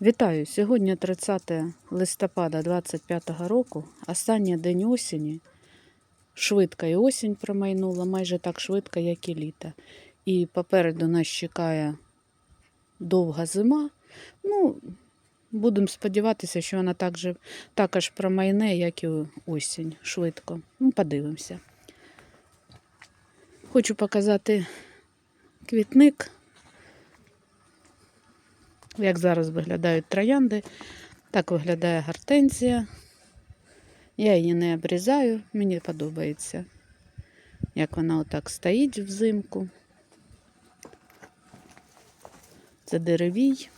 Вітаю! Сьогодні 30 листопада 25 року, останній день осені. Швидко і осінь промайнула, майже так швидко, як і літо. І попереду нас чекає довга зима. Ну, будемо сподіватися, що вона так же, також промайне, як і осінь, швидко. Ну, подивимося. Хочу показати квітник як зараз виглядають троянди. Так виглядає гортензія. Я її не обрізаю, мені подобається, як вона отак стоїть взимку. Це деревій.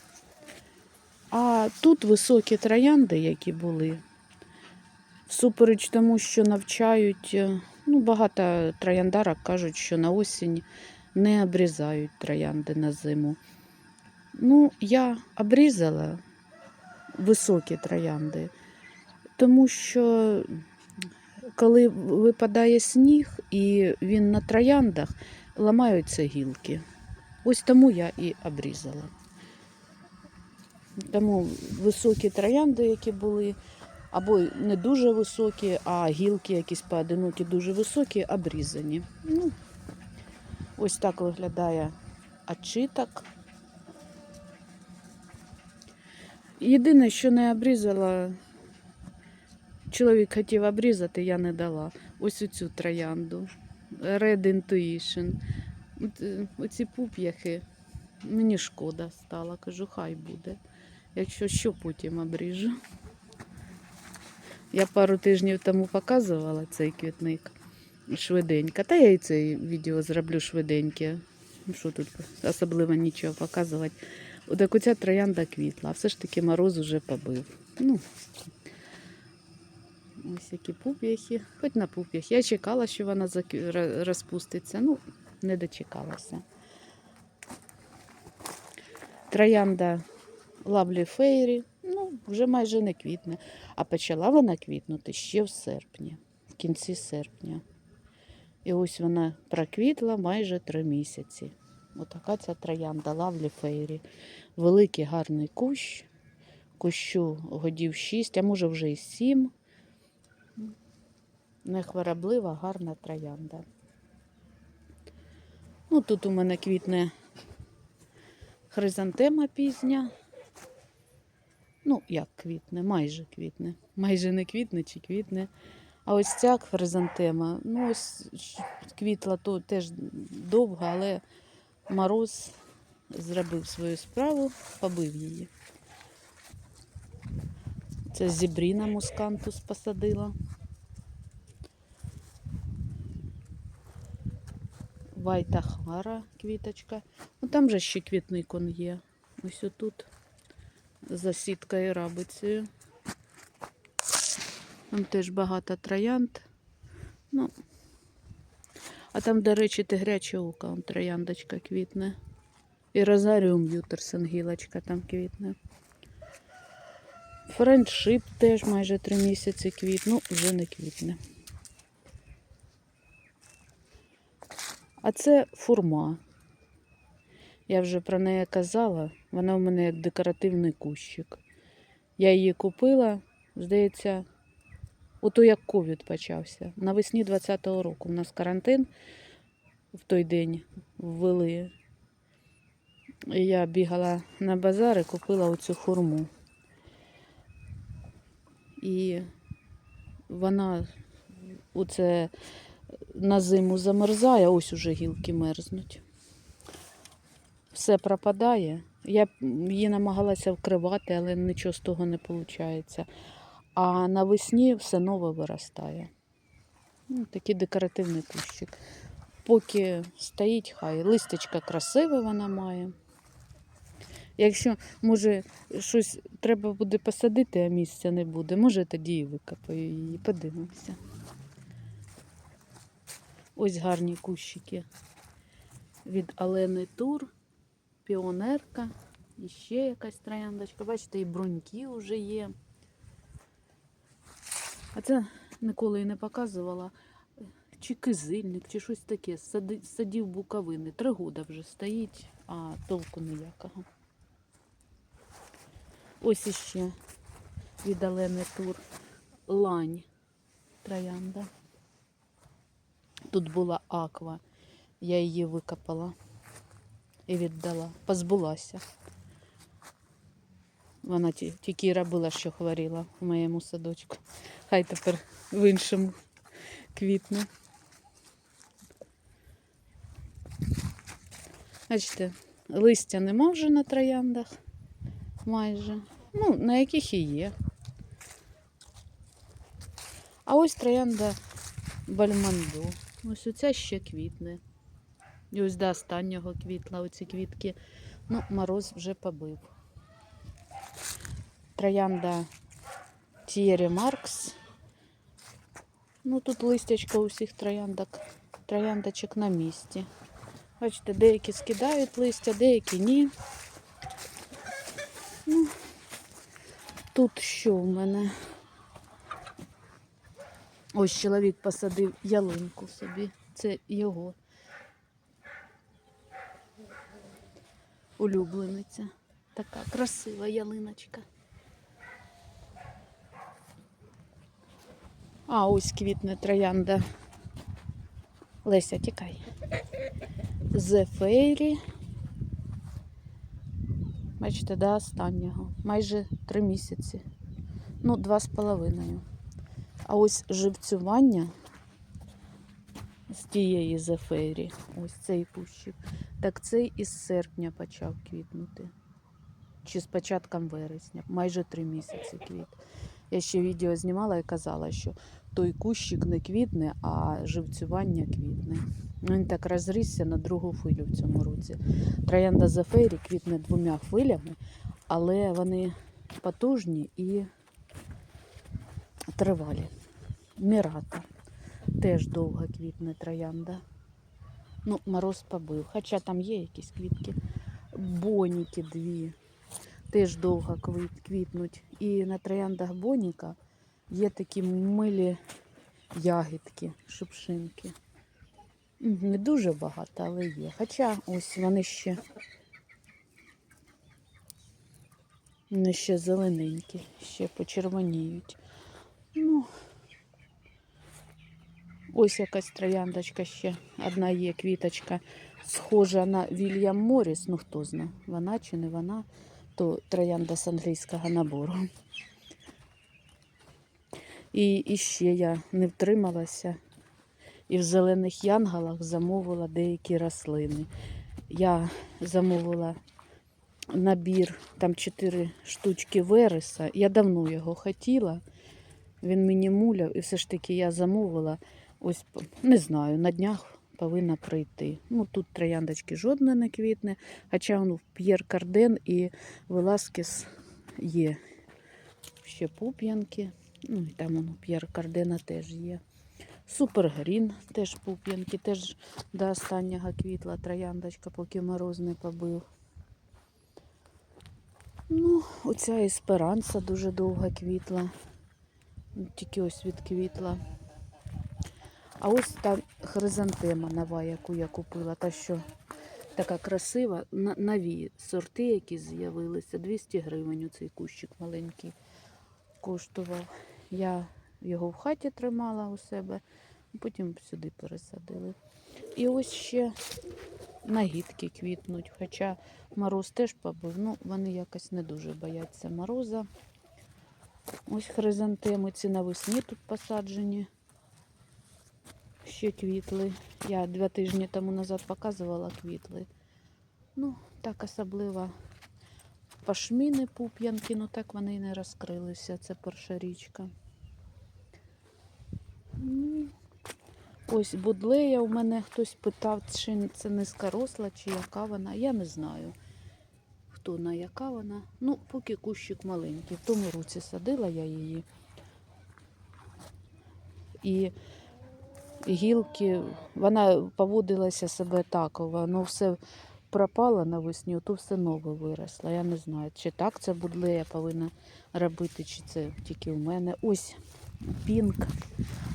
А тут високі троянди, які були. Всупереч тому, що навчають, е, ну, багато трояндарок кажуть, що на осінь не обрізають троянди на зиму. Ну, я обрізала високі троянди, тому що коли випадає сніг і він на трояндах, ламаються гілки. Ось тому я і обрізала. Тому високі троянди, які були, або не дуже високі, а гілки якісь поодинокі дуже високі, обрізані. Ну, ось так виглядає очиток. Єдине, що не обрізала, чоловік хотів обрізати, я не дала. Ось оцю троянду. Red Intuition. Е, Оці пуп'яхи. Мені шкода стало. Кажу, хай буде. Якщо що, потім обріжу. Я пару тижнів тому показувала цей квітник швиденько. Та я і це відео зроблю швиденьке. Що тут особливо нічого показувати. Отак оця троянда квітла, а все ж таки мороз уже побив. Ну, ось які пуп'яхи, хоч на пуп'ях. Я чекала, що вона розпуститься, ну, не дочекалася. Троянда Лавлі Фейрі, ну, вже майже не квітне. А почала вона квітнути ще в серпні, в кінці серпня. І ось вона проквітла майже три місяці. Отака ця троянда Лавлі Фейрі. Великий гарний кущ. Кущу годів 6, а може вже і 7. Нехвороблива, гарна троянда. Ну, тут у мене квітне хризантема пізня. Ну, як квітне, майже квітне. Майже не квітне чи квітне. А ось ця хризантема, ну ось квітла то теж довго, але мороз зробив свою справу, побив її. Це зібріна мускантус посадила. Вайта хмара квіточка. Ну там же ще квітник он є. Ось отут за сіткою рабицею. Там теж багато троянд. Ну, а там, до речі, тигряче око, он трояндочка квітне. І розаріум Ютерсон гілочка там квітне. Френдшип теж майже три місяці квіт, ну вже не квітне. А це фурма. Я вже про неї казала. Вона в мене як декоративний кущик. Я її купила, здається, ото як ковід почався. Навесні 20-го року. У нас карантин в той день ввели. Я бігала на базар і купила оцю хурму. І вона оце на зиму замерзає, ось уже гілки мерзнуть. Все пропадає. Я її намагалася вкривати, але нічого з того не виходить. А навесні все нове виростає. Ну, такий декоративний кущик. Поки стоїть, хай листочка красиве вона має. Якщо, може, щось треба буде посадити, а місця не буде, може тоді і викопаю її, подивимося. Ось гарні кущики від Алени Тур, піонерка, і ще якась трояндочка. Бачите, і бруньки вже є. А це ніколи і не показувала. Чи кизильник, чи щось таке. Садів буковини. Три года вже стоїть, а толку ніякого. Ось іще від Алени Тур. Лань троянда. Тут була аква. Я її викопала і віддала. Позбулася. Вона ті- тільки робила, що хворіла в моєму садочку. Хай тепер в іншому квітне. Бачите, листя нема вже на трояндах майже. Ну, на яких і є. А ось троянда бальманду. Ось оця ще квітне. І ось до останнього квітла оці квітки. Ну, мороз вже побив. Троянда Тієрі Маркс. Ну, тут листячко у всіх трояндок, трояндочок на місці. Бачите, деякі скидають листя, деякі ні. Ну, тут що в мене? Ось чоловік посадив ялинку собі. Це його улюблениця. Така красива ялиночка. А ось квітне троянда. Леся, тікай. Зефейрі. Бачите, до останнього. Майже три місяці. Ну, два з половиною. А ось живцювання з тієї зефейрі, ось цей кущик, так цей із серпня почав квітнути. Чи з початком вересня, майже три місяці квіт. Я ще відео знімала і казала, що той кущик не квітне, а живцювання квітне. Він так розрісся на другу хвилю в цьому році. Троянда Зефейрі квітне двома хвилями, але вони потужні і тривалі. Мірата. Теж довга квітне троянда. Ну, мороз побив. Хоча там є якісь квітки. Боніки дві. Теж довго квітнуть. І на трояндах боніка є такі милі ягідки, шипшинки. Не дуже багато, але є. Хоча ось вони ще, вони ще зелененькі, ще почервоніють. Ну, ось якась трояндочка ще. Одна є квіточка, схожа на Вільям Моріс. Ну хто зна, вона чи не вона, то троянда з англійського набору. І, і ще я не втрималася і в зелених янголах замовила деякі рослини. Я замовила набір, там чотири штучки вереса. Я давно його хотіла. Він мені муляв, і все ж таки я замовила. Ось не знаю, на днях повинна прийти. Ну тут трояндочки жодне не квітне, хоча в П'єр Карден і Веласкес є. Ще пуп'янки. Ну і там воно П'єр Кардена теж є. Супергрін теж пуп'янки, теж до останнього квітла трояндочка, поки мороз не побив. Ну, оця есперанса дуже довго квітла. Тільки ось відквітла. А ось та хризантема нова, яку я купила, та що така красива, нові сорти, які з'явилися. 200 гривень цей кущик маленький коштував. Я його в хаті тримала у себе, потім сюди пересадили. І ось ще нагідки квітнуть, хоча мороз теж побив, ну вони якось не дуже бояться мороза. Ось хризантеми, ці навесні тут посаджені. Ще квітли. Я два тижні тому назад показувала квітли. Ну, так особливо пашміни, пуп'янки, ну так вони і не розкрилися. Це перша річка. Ось будлея у мене хтось питав, чи це низькоросла, чи яка вона. Я не знаю, хто на яка вона. Ну, поки кущик маленький. В тому році садила я її. І гілки, вона поводилася себе так, воно все пропало навесні, то все нове виросло. Я не знаю, чи так це будлея повинна робити, чи це тільки у мене. Ось пінк.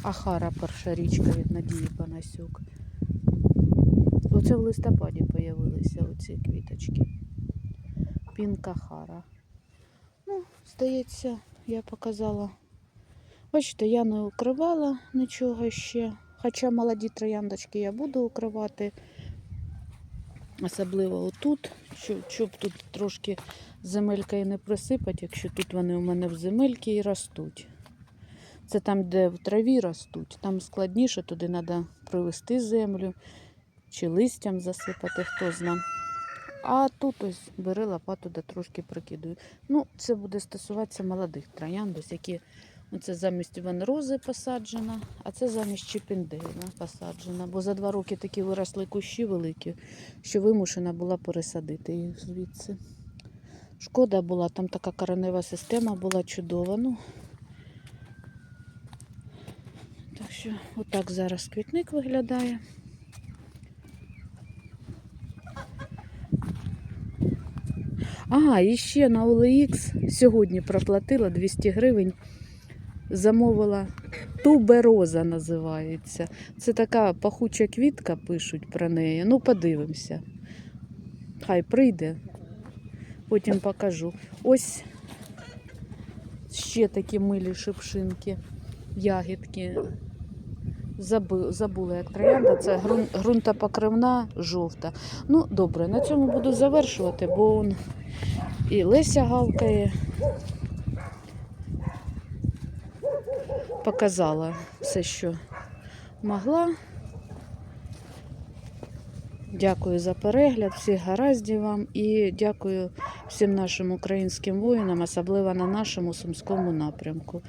Ахара перша річка від Надії Панасюк. Оце в листопаді появилися оці квіточки. Пінк Ахара. Ну, здається, я показала. Бачите, я не укривала нічого ще. Хоча молоді трояндочки я буду укривати. Особливо отут, щоб тут трошки земелька і не присипати, якщо тут вони у мене в земельці і ростуть. Це там, де в траві ростуть, там складніше, туди треба привести землю чи листям засипати, хто зна. А тут ось бери лопату, да трошки прикидую. Ну, це буде стосуватися молодих троянд, ось які Оце замість венрози посаджена, а це замість чіпіндейна посаджена. Бо за два роки такі виросли кущі великі, що вимушена була пересадити їх звідси. Шкода була, там така коренева система була чудова. Ну, так що отак зараз квітник виглядає. А, і ще на OLX сьогодні проплатила 200 гривень замовила тубероза називається. Це така пахуча квітка, пишуть про неї. Ну, подивимося. Хай прийде, потім покажу. Ось ще такі милі шипшинки, ягідки. Забула, як троянда, це грун, ґрунтопокривна жовта. Ну, добре, на цьому буду завершувати, бо он і Леся гавкає. показала все, що могла. Дякую за перегляд, всіх гараздів вам і дякую всім нашим українським воїнам, особливо на нашому сумському напрямку.